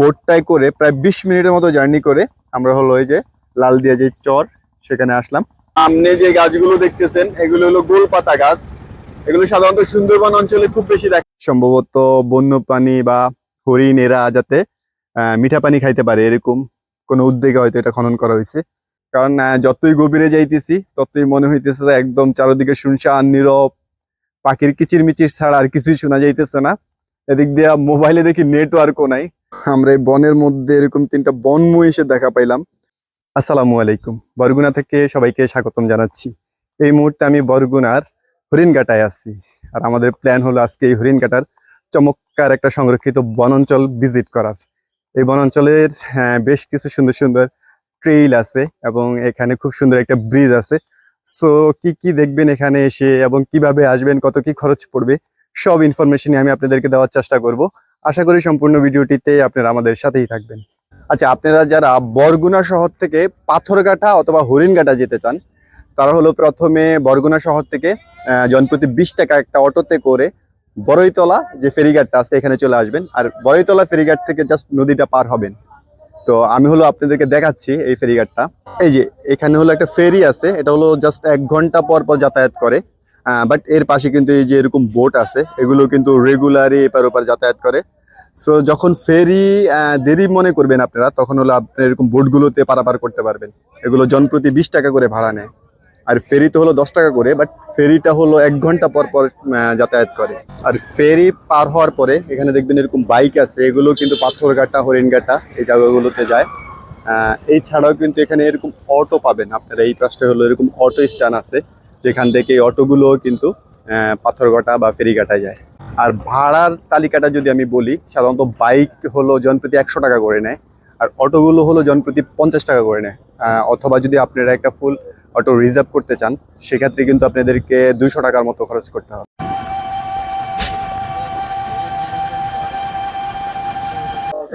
বোটটায় করে প্রায় বিশ মিনিটের মতো জার্নি করে আমরা হলো ওই যে লাল দিয়া যে চর, সেখানে আসলাম। সামনে যে গাছগুলো দেখতেছেন, এগুলো হলো গোলপাতা গাছ। এগুলো সাধারণত সুন্দরবন অঞ্চলে খুব বেশি দেখা সম্ভবত বন্য প্রাণী বা হরিণ এরা যাতে মিঠা পানি খাইতে পারে, এরকম কোনো উদ্যোগে হয়তো এটা খনন করা হয়েছে। কারণ যতই গভীরে যাইতেছি, ততই মনে হইতেছে একদম চারদিকে শুনশান, নীরব, পাখির কিচির মিচির ছাড়া আর কিছুই শোনা যাইতেছে না। এদিক দিয়ে মোবাইলে দেখি নেটওয়ার্কও নাই। আমরা এই বনের মধ্যে এরকম তিনটা বন মহিষের দেখা পাইলাম। আসসালামু আলাইকুম। বরগুনা থেকে সবাইকে স্বাগতম জানাচ্ছি। এই মুহূর্তে আমি বরগুনার হরিণঘাটায় আছি। আর আমাদের প্ল্যান হলো আজকে এই হরিণঘাটার চমৎকার একটা সংরক্ষিত বনাঞ্চল ভিজিট করার। এই বনাঞ্চলের হ্যাঁ, বেশ কিছু সুন্দর সুন্দর ট্রেইল আছে এবং এখানে খুব সুন্দর একটা ব্রিজ আছে। সো কি কি দেখবেন এখানে এসে এবং কীভাবে আসবেন কত কি খরচ পড়বে? সব ইনফরমেশনই আমি আপনাদেরকে দেওয়ার চেষ্টা করব। আশা করি সম্পূর্ণ ভিডিওটিতে আপনারা আমাদের সাথেই থাকবেন। আচ্ছা আপনারা যারা বরগুনা শহর থেকে পাথরঘাটা অথবা হরিণঘাটা যেতে চান, তারা হলো প্রথমে বরগুনা শহর থেকে জনপ্রতি বিশ টাকা একটা অটোতে করে বড়ইতলা যে ফেরিঘাটটা আছে, এখানে চলে আসবেন। আর বড়ইতলা ফেরিঘাট থেকে জাস্ট নদীটা পার হবেন। তো আমি হলো আপনাদেরকে দেখাচ্ছি এই ফেরিঘাটটা। এই যে, এখানে হলো একটা ফেরি আছে, এটা হলো জাস্ট এক ঘণ্টা পর পর যাতায়াত করে। বাট এর পাশে কিন্তু এই যে এরকম বোট আছে, এগুলো কিন্তু রেগুলারই এপার ওপার যাতায়াত করে। সো যখন ফেরি দেরি মনে করবেন আপনারা, তখন হলো আপনি এরকম বোটগুলোতে পারাপার করতে পারবেন। এগুলো জনপ্রতি বিশ টাকা করে ভাড়া নেয়। আর ফেরি তো হলো দশ টাকা করে বাট ফেরিটা হলো এক ঘণ্টা পর পর যাতায়াত করে। আর ফেরি পার হওয়ার পরে, এখানে দেখবেন এরকম বাইক আছে, এগুলো কিন্তু পাথরঘাটা, হরিণঘাটা, এই জায়গাগুলোতে যায়। এই ছাড়াও কিন্তু এখানে এরকম অটো পাবেন। আপনারা এই পাশটা হলো এরকম অটো স্ট্যান্ড আছে। যেখান থেকে অটোগুলো কিন্তু পাথরঘাটা বা ফেরিঘাটায় যায়। আর ভাড়ার তালিকাটা যদি আমি বলি, সাধারণত বাইক হলো জনপ্রতি একশো টাকা করে নেয়, আর অটোগুলো হলো জনপ্রতি পঞ্চাশ টাকা করে নেয়। অথবা যদি আপনারা একটা ফুল অটো রিজার্ভ করতে চান, সেক্ষেত্রে কিন্তু আপনাদেরকে দুইশো টাকার মতো খরচ করতে হবে।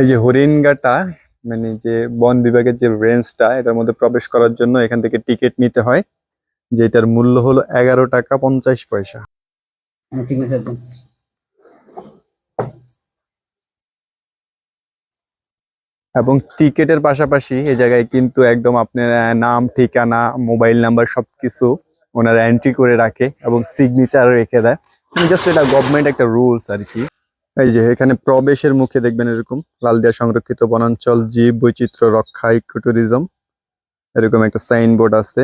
এই যে হরিণগাটা মানে যে বন বিভাগের যে রেঞ্জটা এটার মধ্যে প্রবেশ করার জন্য এখান থেকে টিকিট নিতে হয়। যেটার মূল্য হলো এগারো টাকা পঞ্চাশ পয়সা। দেন এবং টিকেটের পাশাপাশি এই জায়গায় কিন্তু একদম আপনার নাম ঠিকানা মোবাইল নাম্বার সবকিছু ওনারা এন্ট্রি করে রাখে এবং সিগনেচার রেখে দেয়। জাস্ট এটা গভর্নমেন্ট একটা রুলস আর কি। এই যে এখানে প্রবেশের মুখে দেখবেন এরকম লালদিয়া সংরক্ষিত বনাঞ্চল জীব বৈচিত্র্য রক্ষা ইকো ট্যুরিজম এরকম একটা সাইনবোর্ড আছে।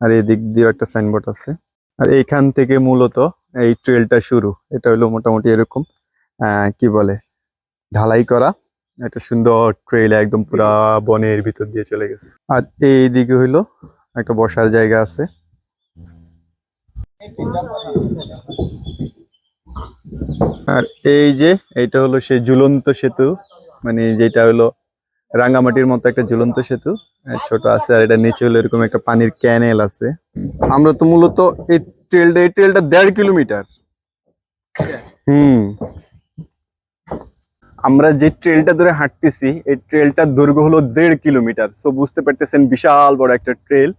আর এই দিক দিয়েও একটা সাইনবোর্ড আছে। আর এইখান থেকে মূলত এই ট্রেলটা শুরু। এটা হলো মোটামুটি এরকম কি বলে, ঢালাই করা। একটা সুন্দর ট্রেল একদম পুরা বনের ভিতর দিয়ে চলে গেছে। আর এই দিকে হইল একটা বসার জায়গা আছে। আর এই যে এটা হলো সেই ঝুলন্ত সেতু। মানে যেটা হলো রাঙ্গামাটির মতো একটা ঝুলন্ত সেতু ছোট আছে, আর এটা নিচে হলো এরকম একটা পানির ক্যানেল আছে। আমরা তো মূলত এই ট্রেলটা এই ট্রেলটা দেড় কিলোমিটার। হুম। আমরা যে ট্রেলটা ধরে হাঁটতেছি, এই ট্রেলটার দৈর্ঘ্য হলো দেড় কিলোমিটার। সো বুঝতে পারতেছেন, বিশাল বড় একটা ট্রেল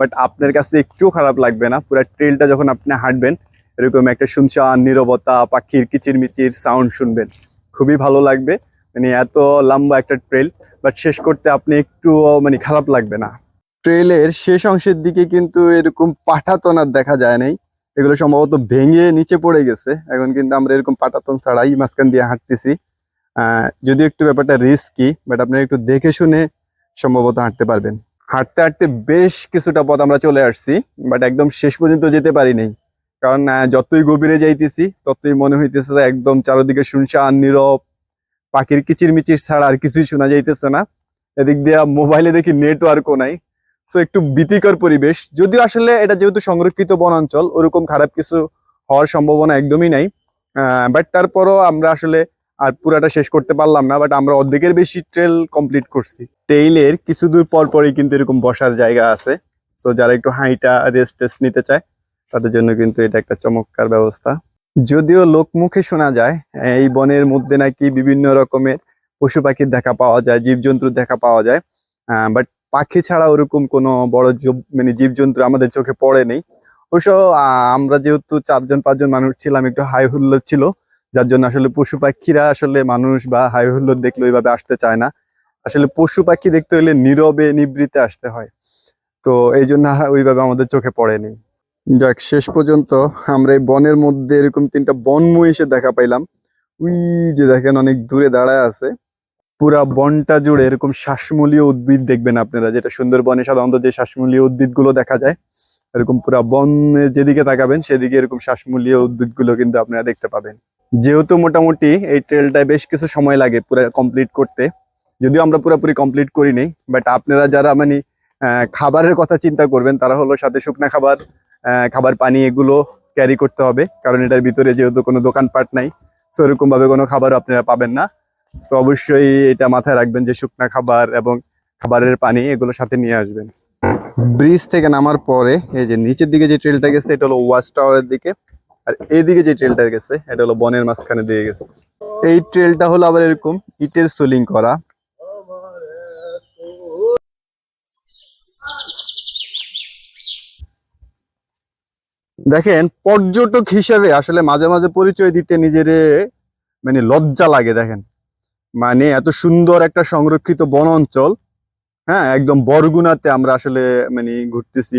বাট আপনার কাছে একটু খারাপ লাগবে না, পুরো ট্রেলটা যখন আপনি হাঁটবেন, এরকম একটা শুনশান, নীরবতা, পাখির কিচির মিচির সাউন্ড শুনবেন। খুবই ভালো লাগবে। মানে এত লম্বা একটা ট্রেল বাট শেষ করতে আপনি একটু মানে খারাপ লাগবে না। ট্রেলের শেষ অংশের দিকে কিন্তু এরকম পাঠাতন আর দেখা যায় নাই। এগুলো সম্ভবত ভেঙে নিচে পড়ে গেছে। এখন কিন্তু আমরা এরকম পাটাতন ছাড়াই মাঝখান দিয়ে হাঁটতেছি। যদিও একটু ব্যাপারটা রিস্কি বাট আপনি একটু দেখে শুনে সম্ভবত হাঁটতে পারবেন। হাঁটতে হাঁটতে বেশ কিছুটা পথ আমরা চলে আসছি বাট একদম শেষ পর্যন্ত যেতে পারিনি কারণ যতই গভীরে যাইতেছি, ততই মনে হইতেছে একদম চারদিকে শুনশান, নীরব পাখির কিচির মিচির ছাড়া আর কিছুই শোনা যাইতেছে না। এদিক দিয়ে মোবাইলে দেখি নেটওয়ার্কও নাই। সো একটু ভীতিকর পরিবেশ। যদিও আসলে এটা যেহেতু সংরক্ষিত বনাঞ্চল, ওরকম খারাপ কিছু হওয়ার সম্ভাবনা একদমই নাই। বাট তারপরও আমরা আসলে আর পুরাটা শেষ করতে পারলাম না বাট আমরা অর্ধেকের বেশি ট্রেল কমপ্লিট করছি। টেইলের কিছু দূর পর পরই কিন্তু এরকম বসার জায়গা আছে। সো যারা একটু হাইটা রেস্ট টেস্ট নিতে চায়, তাদের জন্য কিন্তু এটা একটা চমৎকার ব্যবস্থা। যদিও লোকমুখে শোনা যায়, এই বনের মধ্যে নাকি বিভিন্ন রকমের পশু পাখির দেখা পাওয়া যায় জীবজন্তুর দেখা পাওয়া যায় বাট পাখি ছাড়া ওরকম কোনো বড় মানে জীবজন্তু আমাদের চোখে পড়ে নেই। অবশ্য আমরা যেহেতু চারজন, পাঁচজন মানুষ ছিলাম, একটু হাই হুল্লোড় ছিল, যার জন্য আসলে পশু পাখিরা আসলে মানুষ বা হাই হুল্লোড় দেখলে ওইভাবে আসতে চায় না। আসলে পশু পাখি দেখতে হলে নীরবে, নিবৃতে আসতে হয়। তো এই জন্য ওইভাবে আমাদের চোখে পড়েনি যাক, শেষ পর্যন্ত আমরা এই বনের মধ্যে এরকম তিনটা বন মহিষের দেখা পাইলাম। উই যে দেখেন অনেক দূরে দাঁড়ায় আছে। পুরা বনটা জুড়ে এরকম শ্বাসমূলীয় উদ্ভিদ দেখবেন আপনারা, যেটা সুন্দরবনে সাধারণত যে শ্বাসমূলীয় উদ্ভিদগুলো দেখা যায়, এরকম পুরা বনে যেদিকে তাকাবেন, সেদিকে এরকম শ্বাসমূলীয় উদ্ভিদগুলো কিন্তু আপনারা দেখতে পাবেন। যেহেতু মোটামুটি এই ট্রেলটায় বেশ কিছু সময় লাগে পুরো কমপ্লিট করতে, যদিও আমরা পুরোপুরি কমপ্লিট করিনি বাট আপনারা যারা মানে খাবারের কথা চিন্তা করবেন, তারা হলো সাথে শুকনা খাবার খাবার পানি এগুলো ক্যারি করতে হবে। কারণ এটার ভিতরে যেহেতু কোনো দোকানপাট নাই তো এরকম ভাবে কোনো খাবারও আপনারা পাবেন না। তো অবশ্যই এটা মাথায় রাখবেন যে শুকনা খাবার এবং খাবারের পানি এগুলো সাথে নিয়ে আসবেন। ব্রিজ থেকে নামার পরে এই যে নিচের দিকে যে ট্রেলটা গেছে, এটা হলো ওয়াচ টাওয়ারের দিকে। আর এইদিকে যে ট্রেলটা গেছে, এটা হলো বনের মাঝখানে দিয়ে গেছে। এই ট্রেলটা হলো আবার এরকম ইটের সোলিং করা। দেখেন, পর্যটক হিসেবে আসলে মাঝে মাঝে পরিচয় দিতে নিজের মানে লজ্জা লাগে, দেখেন। মানে এত সুন্দর একটা সংরক্ষিত বন অঞ্চল হ্যাঁ একদম বরগুনাতে আমরা আসলে মানে ঘুরতেছি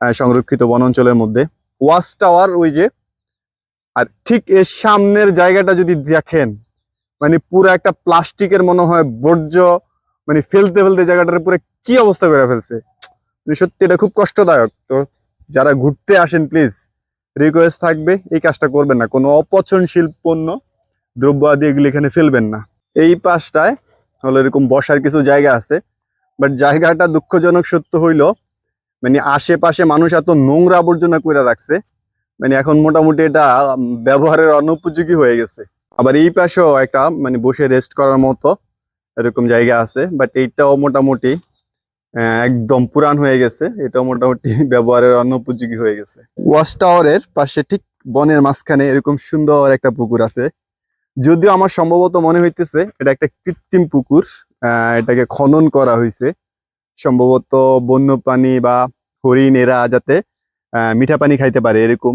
সংরক্ষিত বন অঞ্চলের মধ্যে। ওয়াচ টাওয়ার ওই যে, আর ঠিক এর সামনের জায়গাটা যদি দেখেন মানে পুরো একটা প্লাস্টিকের মনে হয় বর্জ্য মানে ফেলতে ফেলতে জায়গাটার পুরো কি অবস্থা করে ফেলছে। মানে সত্যি এটা খুব কষ্টদায়ক। তো যারা ঘুরতে আসেন প্লিজ রিকোয়েস্ট থাকবে। এই কাজটা করবেন না। কোনো অপচনশীল পণ্য, দ্রব্য আদি এগুলি এখানে ফেলবেন না। এই পাশটায় হলো এরকম বসার কিছু জায়গা আছে। বাট জায়গাটা দুঃখজনক সত্য হইল মানে আশেপাশে মানুষ এত নোংরা আবর্জনা করে রাখছে মানে এখন মোটামুটি এটা ব্যবহারের অনুপযোগী হয়ে গেছে। আবার এই পাশেও একটা মানে বসে রেস্ট করার মতো এরকম জায়গা আছে বাট এইটাও মোটামুটি একদম পুরান হয়ে গেছে। এটা মোটামুটি ব্যবহারের অনুপযোগী হয়ে গেছে। ওয়াচ টাওয়ারের পাশে ঠিক বনের মাঝখানে এরকম সুন্দর একটা পুকুর আছে। যদিও আমার সম্ভবত মনে হইতেছে এটা একটা কৃত্রিম পুকুর এটাকে খনন করা হয়েছে সম্ভবত বন্য বন্যপ্রাণী বা হরিণ এরা যাতে মিঠা পানি খাইতে পারে এরকম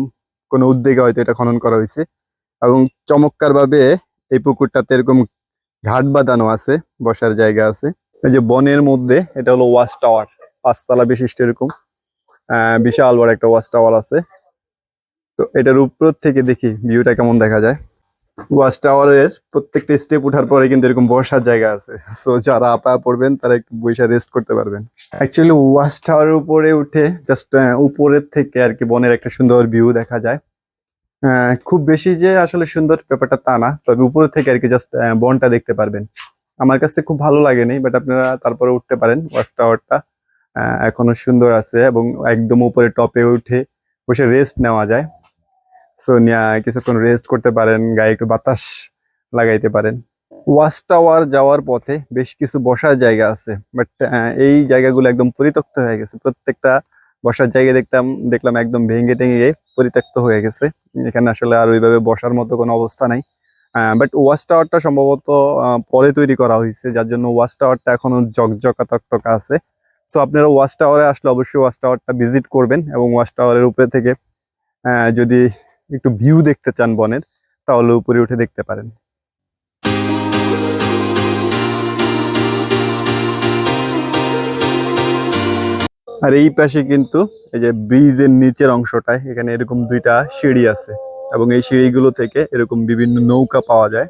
কোনো উদ্যোগে হয়তো এটা খনন করা হয়েছে এবং চমৎকার ভাবে এই পুকুরটাতে এরকম ঘাট বাঁধানো আছে, বসার জায়গা আছে। এই যে বনের মধ্যে, এটা হলো ওয়াচ টাওয়ার, পাঁচতলা বিশিষ্ট এরকম। বিশাল বড় একটা ওয়াচ টাওয়ার আছে। তো এটার উপর থেকে দেখি ভিউটা কেমন দেখা যায়। ওয়াচ টাওয়ারের প্রত্যেকটা স্টেপ উঠার পরে কিন্তু এরকম বসার জায়গা আছে। সো যারা আপা পড়বেন, তারা একটু বসে রেস্ট করতে পারবেন। অ্যাকচুয়ালি ওয়াচ টাওয়ারের উপরে উঠে জাস্ট উপরের থেকে আর কি বনের একটা সুন্দর ভিউ দেখা যায়। খুব বেশি যে আসলে সুন্দর ব্যাপারটা তা না, তবে উপরে থেকে আর কি জাস্ট বনটা দেখতে পারবেন। আমার কাছে খুব ভালো লাগেনি বাট আপনারা তারপরে উঠতে পারেন ওয়াচ টাওয়ারটা এখনও সুন্দর আছে এবং একদম উপরে টপে উঠে বসে রেস্ট নেওয়া যায়। সো কিছুক্ষণ রেস্ট করতে পারেন, গায়ে একটু বাতাস লাগাইতে পারেন। ওয়াচ টাওয়ার যাওয়ার পথে বেশ কিছু বসার জায়গা আছে বাট এই জায়গাগুলো একদম পরিত্যক্ত হয়ে গেছে। প্রত্যেকটা বসার জায়গা দেখতাম, দেখলাম একদম ভেঙে টেঙে পরিত্যক্ত হয়ে গেছে। এখানে আসলে আর ওইভাবে বসার মতো কোনো অবস্থা নাই। বাট ওয়াচ টাওয়ারটা সম্ভবত পরে তৈরি করা হয়েছে, যার জন্য ওয়াচ টাওয়ারটা এখনও জকজকা তকতকা আছে। সো আপনারা ওয়াচ টাওয়ারে আসলে অবশ্যই ওয়াচ টাওয়ারটা ভিজিট করবেন এবং ওয়াচ টাওয়ারের উপরে থেকে যদি একটু ভিউ দেখতে চান বনের, তাহলে উপরে উঠে দেখতে পারেন। আর এই পাশে কিন্তু এই যে ব্রিজের নিচের অংশটায়, এখানে এরকম দুইটা সিঁড়ি আছে। এবং এই সিঁড়িগুলো থেকে এরকম বিভিন্ন নৌকা পাওয়া যায়।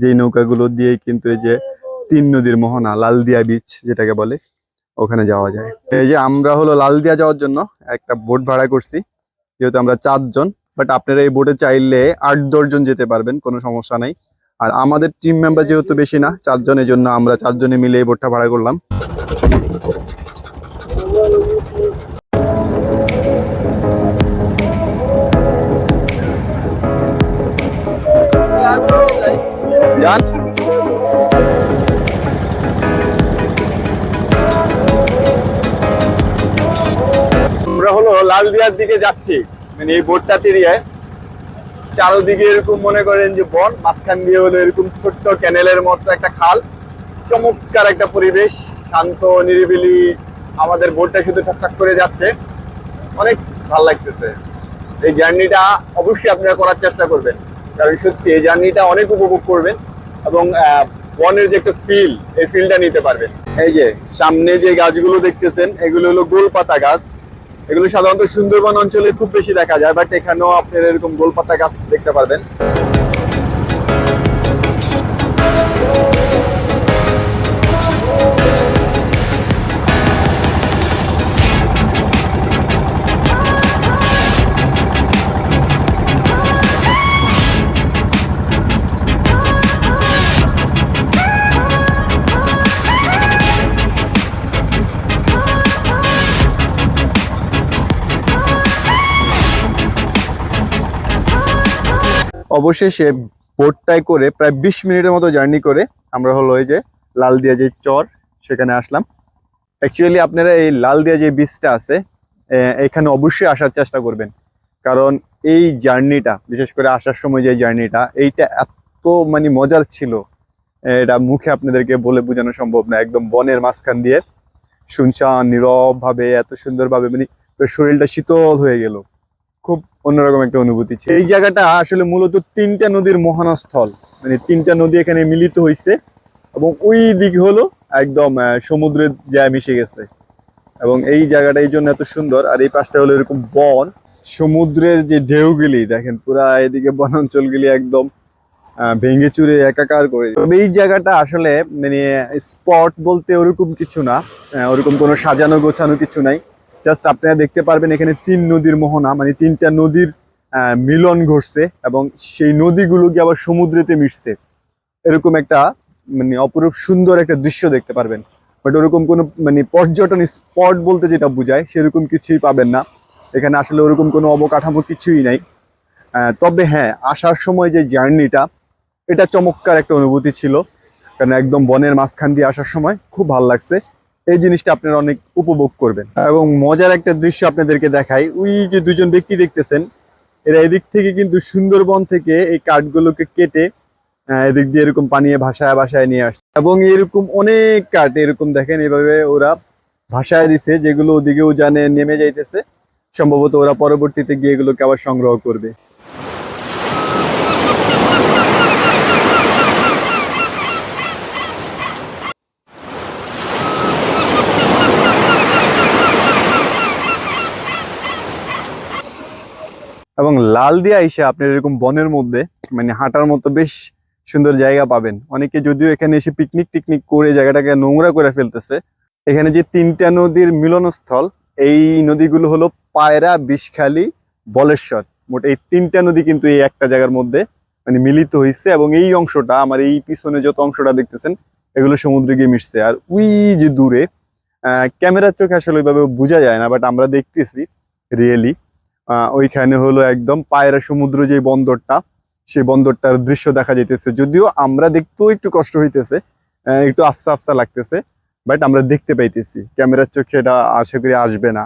যেই নৌকাগুলো দিয়ে কিন্তু এই যে তিন নদীর মোহনা, লালদিয়া বিচ যেটাকে বলে, ওখানে যাওয়া যায়। এই যে আমরা হলো লালদিয়া যাওয়ার জন্য একটা বোট ভাড়া করছি, যেহেতু আমরা চারজন বাট আপনারা এই বোটে চাইলে আট দশজন যেতে পারবেন, কোনো সমস্যা নাই। আর আমাদের টিম মেম্বার যেহেতু বেশি না চারজনের জন্য আমরা চারজনে মিলে এই বোটটা ভাড়া করলাম। যান আমরা হলো লালদিয়ার দিকে যাচ্ছি। মানে এই বোটটা দিয়ে চারোদিকে এরকম মনে করেন যে বন, মাঝখান দিয়ে হলো এরকম ছোট্ট ক্যানেলের মতো একটা খাল। চমৎকার একটা পরিবেশ, শান্ত, নিরিবিলি। আমাদের বোটটা শুধু ঠাকঠাক করে যাচ্ছে। অনেক ভালো লাগতেছে। এই জার্নিটা অবশ্যই আপনারা করার চেষ্টা করবেন। কারণ সত্যি এই জার্নিটা অনেক উপভোগ করবেন। এবং বনের যে একটা ফিল এই ফিলটা নিতে পারবেন এই যে, সামনে যে গাছগুলো দেখতেছেন, এগুলো হলো গোলপাতা গাছ। এগুলো সাধারণত সুন্দরবন অঞ্চলে খুব বেশি দেখা যায় বাট এখানেও আপনার এরকম গোলপাতা গাছ দেখতে পারবেন। অবশেষে বোটটায় করে প্রায় বিশ মিনিটের মতো জার্নি করে আমরা হলো এই যে লালদিয়া যে চর, সেখানে আসলাম। অ্যাকচুয়ালি আপনারা এই লালদিয়া যে বীজটা আছে এখানে অবশ্যই আসার চেষ্টা করবেন। কারণ এই জার্নিটা, বিশেষ করে আসার সময় যে জার্নিটা, এইটা এত মানে মজার ছিল। এটা মুখে আপনাদেরকে বলে বোঝানো সম্ভব না, একদম বনের মাঝখান দিয়ে। শুনশান নীরব ভাবে এত সুন্দরভাবে মানে শরীরটা শীতল হয়ে গেল। খুব অন্যরকম একটা অনুভূতি ছিল। এই জায়গাটা আসলে মূলত তিনটা নদীর মোহনা স্থল মানে তিনটা নদী এখানে মিলিত হয়েছে এবং ওই দিক হলো একদম আহ, সমুদ্রে যা মিশে গেছে। এবং এই জায়গাটা এই জন্য এত সুন্দর। আর এই পাশটা হলো এরকম বন। সমুদ্রের যে ঢেউগুলি দেখেন পুরা এদিকে বনাঞ্চলগুলি একদম ভেঙে চুরে একাকার করে। তবে এই জায়গাটা আসলে মানে স্পট বলতে ওরকম কিছু না। ওরকম কোনো সাজানো গোছানো কিছু নাই। জাস্ট আপনারা দেখতে পারবেন এখানে তিন নদীর মোহনা মানে তিনটা নদীর মিলন ঘটছে এবং সেই নদীগুলো কি আবার সমুদ্রেতে মিশছে। এরকম একটা মানে অপরূপ সুন্দর একটা দৃশ্য দেখতে পারবেন। বাট ওরকম কোনো মানে পর্যটন স্পট বলতে যেটা বোঝায়, সেরকম কিছুই পাবেন না। এখানে আসলে ওরকম কোনো অবকাঠামো কিছুই নাই। তবে হ্যাঁ আসার সময় যে জার্নিটা, এটা চমৎকার একটা অনুভূতি ছিল। কারণ একদম বনের মাঝখান দিয়ে আসার সময় খুব ভালো লাগছে। এই জিনিসটা আপনারা অনেক উপভোগ করবেন। এবং মজার একটা দৃশ্য আপনাদেরকে দেখাই। ওই যে দুজন ব্যক্তি দেখতেছেন, এরা এদিক থেকে কিন্তু সুন্দরবন থেকে এই কাঠগুলোকে কেটে এদিক দিয়ে এরকম পানিয়ে ভাসায় ভাসায় নিয়ে আসছে। এবং এরকম অনেক কাঠ এরকম দেখেন, এভাবে ওরা ভাসায় দিছে, যেগুলো ওদিকেও জানে নেমে যাইতেছে। সম্ভবত ওরা পরবর্তীতে গিয়ে এগুলোকে আবার সংগ্রহ করবে। এবং লাল দিয়া এসে আপনি এরকম বনের মধ্যে মানে হাঁটার মতো বেশ সুন্দর জায়গা পাবেন। অনেকে যদিও এখানে এসে পিকনিক টিকনিক করে জায়গাটাকে নোংরা করে ফেলতেছে। এখানে যে তিনটা নদীর মিলনস্থল, এই নদীগুলো হলো পায়রা, বিষখালী, বলেশ্বর। মোট এই তিনটা নদী কিন্তু এই একটা জায়গার মধ্যে মানে মিলিত হয়েছে এবং এই অংশটা, আমার এই পিছনে যত অংশটা দেখতেছেন, এগুলো সমুদ্রে গিয়ে মিশছে। আর ওই যে দূরে ক্যামেরার চোখে আসলে ওইভাবে বোঝা যায় না বাট আমরা দেখতেছি রিয়েলি ওইখানে হলো একদম পায়রা সমুদ্র যে বন্দরটা সেই বন্দরটার দৃশ্য দেখা যাইতেছে। যদিও আমরা দেখতেও একটু কষ্ট হইতেছে একটু আফসা আফসা লাগতেছে বাট আমরা দেখতে পাইতেছি। ক্যামেরার চোখে এটা আশা করি আসবে না।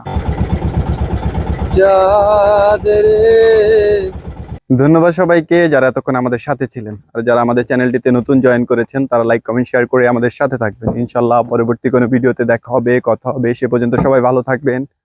ধন্যবাদ সবাইকে যারা এতক্ষণ আমাদের সাথে ছিলেন। আর যারা আমাদের চ্যানেলটিতে নতুন জয়েন করেছেন তারা লাইক কমেন্ট শেয়ার করে আমাদের সাথে থাকবেন। ইনশাল্লাহ পরবর্তী কোনো ভিডিওতে দেখা হবে কথা হবে সে পর্যন্ত সবাই ভালো থাকবেন।